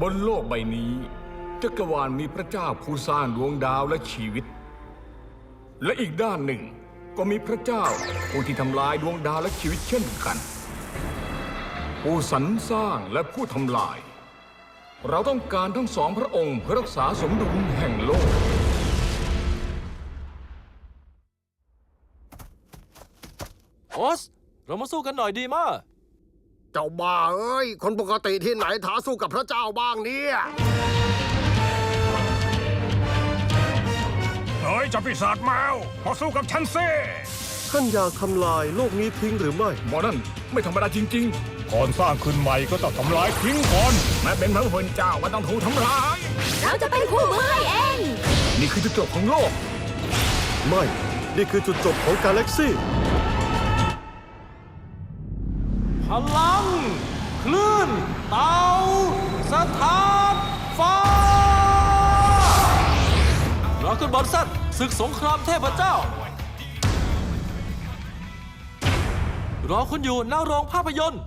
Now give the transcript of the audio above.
บนโลกใบนี้จักรวาลมีพระเจ้าผู้สร้างดวงดาวและชีวิต และอีกด้านหนึ่งก็มีพระเจ้าผู้ที่ทำลายดวงดาวและชีวิตเช่นกัน ผู้สรรสร้างและผู้ทำลาย เราต้องการทั้งสองพระองค์เพื่อรักษาสมดุลแห่งโลกโอสเรามาสู้กันหน่อยดีมาก เจ้าบ้าเอ้ย คนปกติที่ไหนท้าสู้กับพระเจ้าบ้างเนี่ยเฮ้ยเจ้าปีศาจแมวมาสู้กับฉันสิท่านอยากทำลายโลกนี้ทิ้งหรือไม่ หมอนั่นไม่ธรรมดาจริงก่อนสร้างขึ้นใหม่ก็ต้องทำลายทิ้งก่อนๆแม้เป็นพระผู้เป็นเจ้ามันต้องถูกทำลาย เราจะเป็นคู่มือให้เอง นี่คือจุดจบของโลก ไม่ นี่คือจุดจบของกาแล็กซี่ พลัง คลื่น เตาสถานฟ้าเราขึ้นบอลสั้นศึกสงครามเทพเจ้า รอคุณอยู่หน้าโรงภาพยนตร์